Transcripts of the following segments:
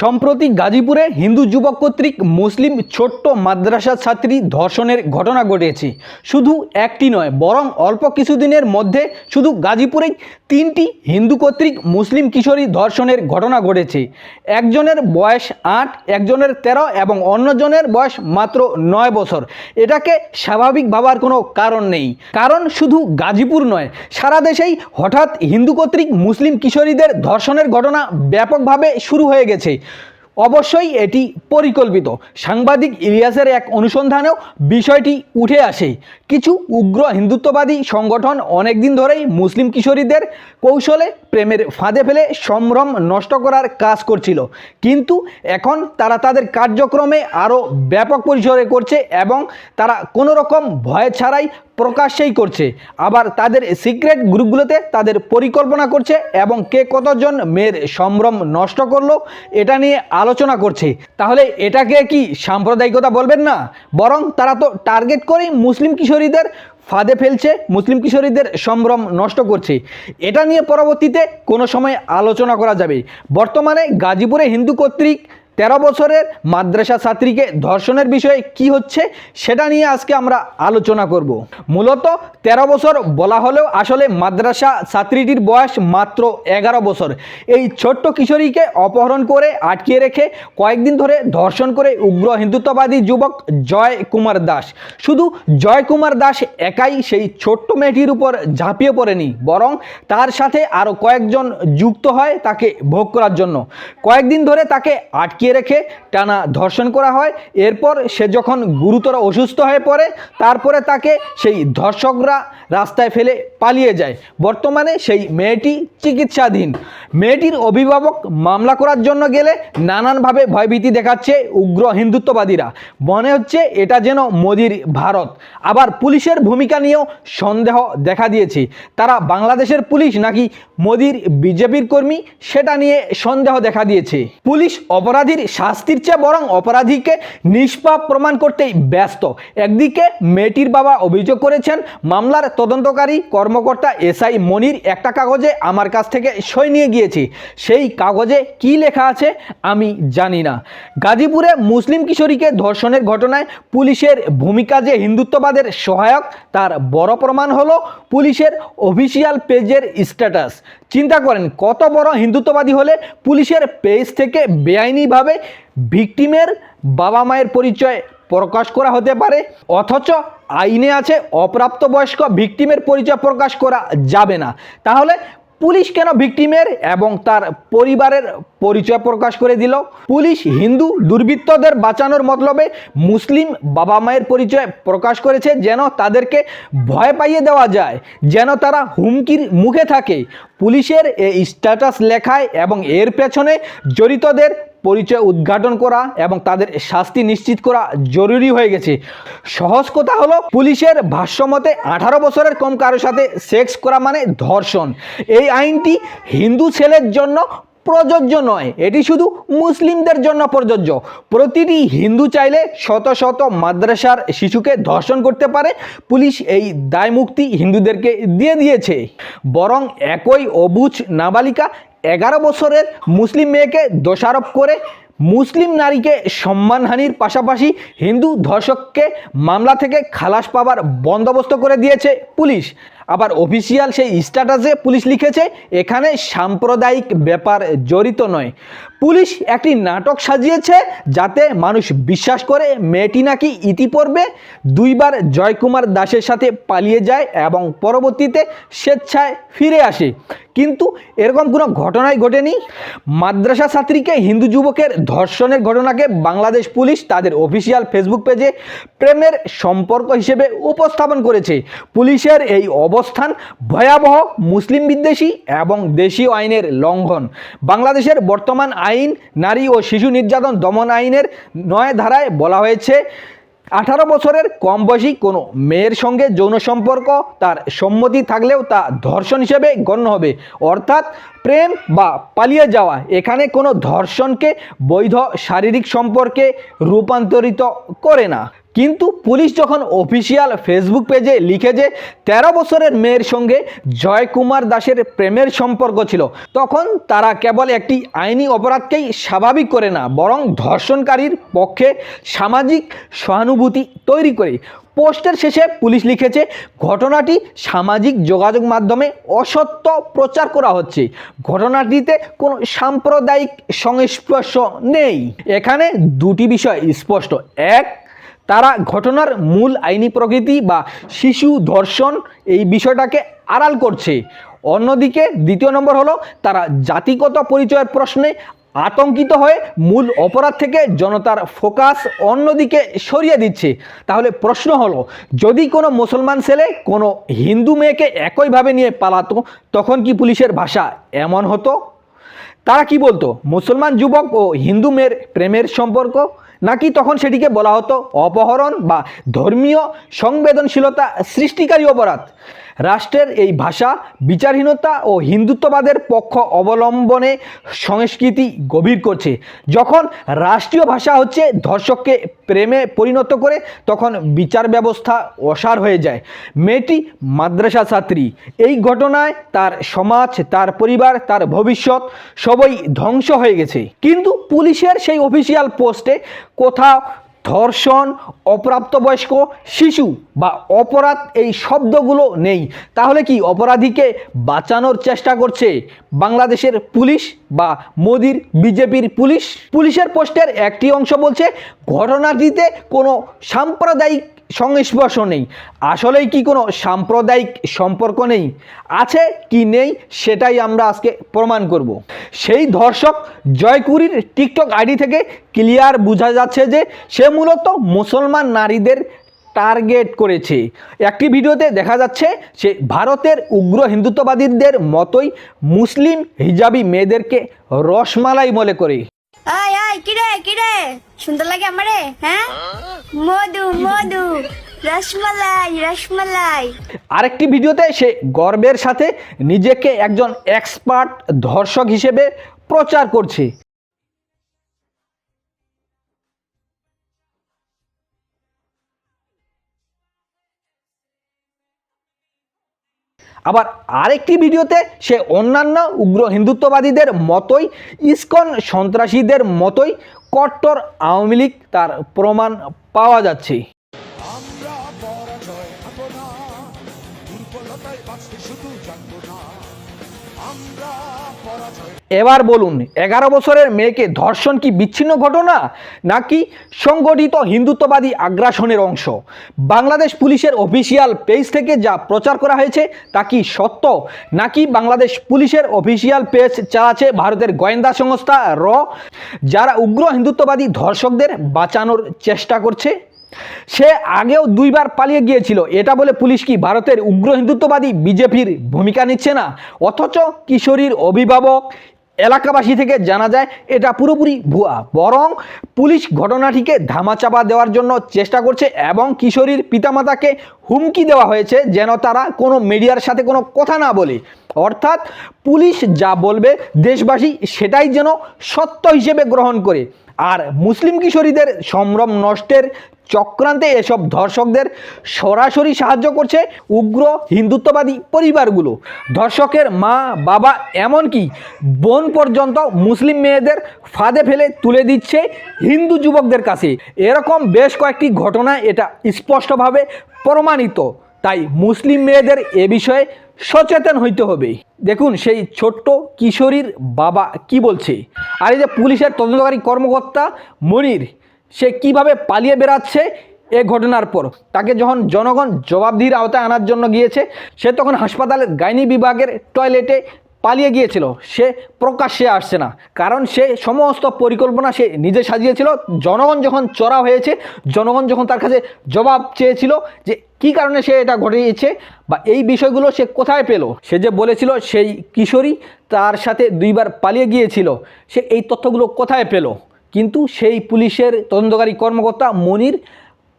সম্প্রতি গাজীপুরে হিন্দু যুবক কর্তৃক মুসলিম ছোট্ট মাদ্রাসা ছাত্রী ধর্ষণের ঘটনা ঘটেছে শুধু একটি নয়, বরং অল্প কিছুদিনের মধ্যে শুধু গাজীপুরেই তিনটি হিন্দু কর্তৃক মুসলিম কিশোরী ধর্ষণের ঘটনা ঘটেছে। একজনের বয়স আট, একজনের তেরো এবং অন্যজনের বয়স মাত্র নয় বছর। এটাকে স্বাভাবিক ভাবার কোনো কারণ নেই। কারণ শুধু গাজীপুর নয়, সারা দেশেই হঠাৎ হিন্দু কর্তৃক মুসলিম কিশোরীদের ধর্ষণের ঘটনা ব্যাপকভাবে শুরু হয়ে গেছে। অবশ্যই এটি পরিকল্পিত। সাংবাদিক ইলিয়াসের এক অনুসন্ধানেও বিষয়টি উঠে আসে। কিছু উগ্র হিন্দুত্ববাদী সংগঠন অনেকদিন ধরেই মুসলিম কিশোরীদের কৌশলে প্রেমের ফাঁদে ফেলে সম্ভ্রম নষ্ট করার কাজ করছিল। কিন্তু এখন তারা তাদের কার্যক্রমে আরও ব্যাপক পরিসরে করছে এবং তারা কোনো রকম ভয় ছাড়াই প্রকাশ্যেই করছে। আবার তাদের সিক্রেট গ্রুপগুলোতে তাদের পরিকল্পনা করছে এবং কে কতজন মেয়ের সম্ভ্রম নষ্ট করল এটা নিয়ে আলোচনা করছে। তাহলে এটাকে কি সাম্প্রদায়িকতা বলবেন না? বরং তারা তো টার্গেট করেই মুসলিম কিশোরীদের ফাঁদে ফেলছে, মুসলিম কিশোরীদের সম্ভ্রম নষ্ট করছে। এটা নিয়ে পরবর্তীতে কোনো সময় আলোচনা করা যাবে। বর্তমানে গাজীপুরে হিন্দু কর্তৃক তেরো বছরের মাদ্রাসা ছাত্রীকে ধর্ষণের বিষয়ে কি হচ্ছে সেটা নিয়ে আজকে আমরা আলোচনা করব। মূলত তেরো বছর বলা হলেও আসলে মাদ্রাসা ছাত্রীটির বয়স মাত্র এগারো বছর। এই ছোট্ট কিশোরীকে অপহরণ করে আটকিয়ে রেখে কয়েকদিন ধরে ধর্ষণ করে উগ্র হিন্দুত্ববাদী যুবক জয় কুমার দাস। শুধু জয় কুমার দাস একাই সেই ছোট্ট মেয়েটির উপর ঝাঁপিয়ে পড়েনি, বরং তার সাথে আরও কয়েকজন যুক্ত হয় তাকে ভোগ করার জন্য। কয়েকদিন ধরে তাকে আটকিয়ে রেখে টানা ধর্ষণ করা হয়। এরপর সে যখন গুরুতর অসুস্থ হয়ে পড়ে, তারপরে তাকে সেই ধর্ষকরা রাস্তায় ফেলে পালিয়ে যায়। বর্তমানে সেই মেয়েটি চিকিৎসাধীন। মেয়েটির অভিভাবক মামলা করার জন্য গেলে নানানভাবে ভয়ভীতি দেখাচ্ছে উগ্র হিন্দুত্ববাদীরা। মনে হচ্ছে এটা যেন মোদির ভারত। আবার পুলিশের ভূমিকা নিয়েও সন্দেহ দেখা দিয়েছে। তারা বাংলাদেশের পুলিশ নাকি মোদির বিজেপির কর্মী, সেটা নিয়ে সন্দেহ দেখা দিয়েছে। পুলিশ অপরাধীর শাস্তির চেয়ে বরং অপরাধীকে নিষ্পাপ প্রমাণ করতেই ব্যস্ত। একদিকে মেয়েটির বাবা অভিযোগ করেছেন, মামলার তদন্তকারী কর্মকর্তা এসআই মনির একটা কাগজে আমার কাছ থেকে সই নিয়ে গিয়েছি। সেই কাগজে কি লেখা আছে আমি জানি না। গাজীপুরে মুসলিম কিশোরীকে ধর্ষণের ঘটনায় পুলিশের ভূমিকা যে হিন্দুত্ববাদের সহায়ক, তার বড় প্রমাণ হলো পুলিশের অফিসিয়াল পেজের স্ট্যাটাস। চিন্তা করেন, কত বড় হিন্দুত্ববাদী হলে পুলিশের পেজ থেকে বেআইনিভাবে ভিকটিমের বাবা মায়ের পরিচয় প্রকাশ করা হতে পারে, অথচ আইনে আছে অপ্রাপ্তবয়স্ক ভিকটিমের পরিচয় প্রকাশ করা যাবে না। তাহলে পুলিশ কেন ভিকটিমের এবং তার পরিবারের পরিচয় প্রকাশ করে দিল? পুলিশ হিন্দু দুর্বৃত্তদের বাঁচানোর মতলবে মুসলিম বাবা মায়ের পরিচয় প্রকাশ করেছে যেন তাদেরকে ভয় পাইয়ে দেওয়া যায়, যেন তারা হুমকির মুখে থাকে। পুলিশের এই স্ট্যাটাস লেখায় এবং এর পেছনে জড়িতদের পরিচয় উদ্ঘাটন করা এবং তাদের শাস্তি নিশ্চিত করা জরুরি হয়ে গেছে। সহজ কথা হলো, পুলিশের ভাষ্যমতে আঠারো বছরের কম কারোর সাথে সেক্স করা মানে ধর্ষণ। এই আইনটি হিন্দু ছেলের জন্য প্রযোজ্য নয়, এটি শুধু মুসলিমদের জন্য প্রযোজ্য। প্রতিটি হিন্দু চাইলে শত শত মাদ্রাসার শিশুকে ধর্ষণ করতে পারে, পুলিশ এই দায়মুক্তি হিন্দুদেরকে দিয়ে দিয়েছে। বরং একই অবুজ নাবালিকা এগারো বছরের মুসলিম মেয়েকে দোষারোপ করে মুসলিম নারীকে সম্মানহানির পাশাপাশি হিন্দু ধর্ষককে মামলা থেকে খালাস পাবার বন্দোবস্ত করে দিয়েছে পুলিশ। আবার অফিসিয়াল সেই স্ট্যাটাসে পুলিশ লিখেছে, এখানে সাম্প্রদায়িক ব্যাপার জড়িত নয়। পুলিশ একটি নাটক সাজিয়েছে যাতে মানুষ বিশ্বাস করে মেয়েটি নাকি ইতিপূর্বে দুইবার জয়কুমার দাসের সাথে পালিয়ে যায় এবং পরবর্তীতে স্বেচ্ছায় ফিরে আসে। কিন্তু এরকম কোনো ঘটনাই ঘটেনি। মাদ্রাসা ছাত্রীকে হিন্দু যুবকের ধর্ষণের ঘটনাকে বাংলাদেশ পুলিশ তাদের অফিসিয়াল ফেসবুক পেজে প্রেমের সম্পর্ক হিসেবে উপস্থাপন করেছে। পুলিশের এই অবস্থান ভয়াবহ মুসলিম বিদ্বেষী এবং দেশীয় আইনের লঙ্ঘন। বাংলাদেশের বর্তমান আইন, নারী ও শিশু নির্যাতন দমন আইনের নয় ধারায় বলা হয়েছে আঠারো বছরের কম বয়সী কোনো মেয়ের সঙ্গে যৌন সম্পর্ক তার সম্মতি থাকলেও তা ধর্ষণ হিসেবে গণ্য হবে। অর্থাৎ প্রেম বা পালিয়ে যাওয়া, এখানে কোনো ধর্ষণকে বৈধ শারীরিক সম্পর্কে রূপান্তরিত করে না। কিন্তু পুলিশ যখন অফিসিয়াল ফেসবুক পেজে লিখে যে তেরো বছরের মেয়ের সঙ্গে জয়কুমার দাসের প্রেমের সম্পর্ক ছিল, তখন তারা কেবল একটি আইনি অপরাধকেই স্বাভাবিক করে না, বরং ধর্ষণকারীর পক্ষে সামাজিক সহানুভূতি তৈরি করে। পোস্টের শেষে পুলিশ লিখেছে, ঘটনাটি সামাজিক যোগাযোগ মাধ্যমে অসত্য প্রচার করা হচ্ছে। ঘটনাটিতে কোনো সাম্প্রদায়িক সংস্পর্শ নেই। এখানে দুটি বিষয় স্পষ্ট। এক তারা ঘটনার মূল আইনি প্রকৃতি বা শিশু ধর্ষণ এই বিষয়টাকে আড়াল করছে। অন্যদিকে দ্বিতীয় নম্বর হলো, তারা জাতিগত পরিচয়ের প্রশ্নে আতঙ্কিত হয়ে মূল অপরাধ থেকে জনতার ফোকাস অন্যদিকে সরিয়ে দিচ্ছে। তাহলে প্রশ্ন হলো, যদি কোনো মুসলমান ছেলে কোনো হিন্দু মেয়েকে একইভাবে নিয়ে পালাতো, তখন কি পুলিশের ভাষা এমন হতো? তারা কি বলতো? মুসলমান যুবক ও হিন্দু মেয়ের প্রেমের সম্পর্ক? নাকি তখন সেটিকে বলা হতো অপহরণ বা ধর্মীয় সংবেদনশীলতা সৃষ্টিকারী অপরাধ? রাষ্ট্রের এই ভাষা বিচারহীনতা ও হিন্দুত্ববাদের পক্ষ অবলম্বনে সংস্কৃতি গভীর করছে। যখন রাষ্ট্রীয় ভাষা হচ্ছে ধর্ষককে প্রেমে পরিণত করে, তখন বিচার ব্যবস্থা অসার হয়ে যায়। মেয়েটি মাদ্রাসা ছাত্রী। এই ঘটনায় তার সমাজ, তার পরিবার, তার ভবিষ্যৎ সবই ধ্বংস হয়ে গেছে। কিন্তু পুলিশের সেই অফিসিয়াল পোস্টে কোথাও ধর্ষণ, অপ্রাপ্তবয়স্ক, শিশু বা অপরাধ এই শব্দগুলো নেই। তাহলে কি অপরাধীকে বাঁচানোর চেষ্টা করছে বাংলাদেশের পুলিশ বা মোদির বিজেপির পুলিশ? পুলিশের পোস্টের একটি অংশ বলছে, ঘটনাটিতে কোনো সাম্প্রদায়িক সংস্পর্শ নেই। আসলেই কি কোনো সাম্প্রদায়িক সম্পর্ক নেই? আছে কি নেই সেটাই আমরা আজকে প্রমাণ করব। সেই ধর্ষক জয়কুরির টিকটক আইডি থেকে ক্লিয়ার বোঝা যাচ্ছে যে সে মূলত মুসলমান নারীদের টার্গেট করেছে। একটি ভিডিওতে দেখা যাচ্ছে সে ভারতের উগ্র হিন্দুত্ববাদীদের মতোই মুসলিম হিজাবি মেয়েদেরকে রসমালাই মনে করে। আয় আয় কিরে কিরে সুন্দর লাগে আমারে হ্যাঁ? মধু মধু, রসমালাই রসমালাই। আরেকটি ভিডিওতে সে গর্বের সাথে নিজেকে একজন এক্সপার্ট ধর্ষক হিসেবে প্রচার করছে। আবার আরেকটি ভিডিওতে সে অন্যান্য উগ্র হিন্দুত্ববাদীদের মতোই, ইস্কন সন্ত্রাসীদের মতোই কট্টর আওয়ামী লীগ তার প্রমাণ পাওয়া যাচ্ছে। এবার বলুন, এগারো বছরের মেয়েকে ধর্ষণ কি বিচ্ছিন্ন ঘটনা, নাকি সংগঠিত হিন্দুত্ববাদী আগ্রাসনের অংশ? বাংলাদেশ পুলিশের অফিসিয়াল পেজ থেকে যা প্রচার করা হয়েছে, তা কি সত্য? নাকি বাংলাদেশ পুলিশের অফিসিয়াল পেজ চালাচ্ছে ভারতের গোয়েন্দা সংস্থা র, যারা উগ্র হিন্দুত্ববাদী ধর্ষকদের বাঁচানোর চেষ্টা করছে? সে আগেও দুইবার পালিয়ে গিয়েছিল, এটা বলে পুলিশ কি ভারতের উগ্র হিন্দুত্ববাদী বিজেপির ভূমিকা নিচ্ছে না? অথচ কিশোরীর অভিভাবক এলাকাবাসী থেকে জানা যায়, এটা পুরোপুরি ভুয়া। বরং পুলিশ ঘটনাটিকে ধামাচাপা দেওয়ার জন্য চেষ্টা করছে এবং কিশোরীর পিতামাতাকে হুমকি দেওয়া হয়েছে যেন তারা কোনো মিডিয়ার সাথে কোনো কথা না বলে। অর্থাৎ পুলিশ যা বলবে দেশবাসী সেটাই যেন সত্য হিসেবে গ্রহণ করে। আর মুসলিম কিশোরীদের সম্ভ্রম নষ্টের চক্রান্তে এসব ধর্ষকদের সরাসরি সাহায্য করছে উগ্র হিন্দুত্ববাদী পরিবারগুলো। ধর্ষকের মা, বাবা এমনকি বোন পর্যন্ত মুসলিম মেয়েদের ফাঁদে ফেলে তুলে দিচ্ছে হিন্দু যুবকদের কাছে। এরকম বেশ কয়েকটি ঘটনায় এটা স্পষ্টভাবে প্রমাণিত। তাই মুসলিম মেয়েদের এ বিষয়ে সচেতন হইতে হবে। দেখুন, সেই ছোট্ট কিশোরীর বাবা কি বলছে? আর এই যে পুলিশের তদন্তকারী কর্মকর্তা মনির, সে কীভাবে পালিয়ে বেড়াচ্ছে এ ঘটনার পর? তাকে যখন জনগণ জবাবদিহির আওতায় আনার জন্য গিয়েছে, সে তখন হাসপাতালের গাইনি বিভাগের টয়লেটে পালিয়ে গিয়েছিল, সে প্রকাশ্যে আসছে না। কারণ সে সমস্ত পরিকল্পনা সে নিজে সাজিয়েছিল। জনগণ যখন চড়া হয়েছে, জনগণ যখন তার কাছে জবাব চেয়েছিল যে কী কারণে সে এটা ঘটিয়েছে বা এই বিষয়গুলো সে কোথায় পেল, সে যে বলেছিল সেই কিশোরী তার সাথে দুইবার পালিয়ে গিয়েছিল, সে এই তথ্যগুলো কোথায় পেল? কিন্তু সেই পুলিশের তদন্তকারী কর্মকর্তা মনির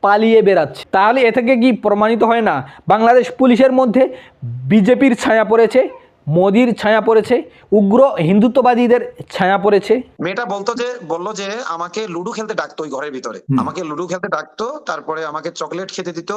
পালিয়ে বেড়াচ্ছে। তাহলে এ থেকে কি প্রমাণিত হয় না? বাংলাদেশ পুলিশের মধ্যে বিজেপির ছায়া পড়েছে। মোদির ছায়া পড়েছে উগ্র হিন্দুত্ববাদীদের ছায়া পড়েছে। মেয়েটা বলতো যে বলল যে আমাকে লুডো খেলতে ডাকতো ওই ঘরের ভিতরে। আমাকে লুডো খেলতে ডাকতো তারপরে আমাকে চকলেট খেতে দিত।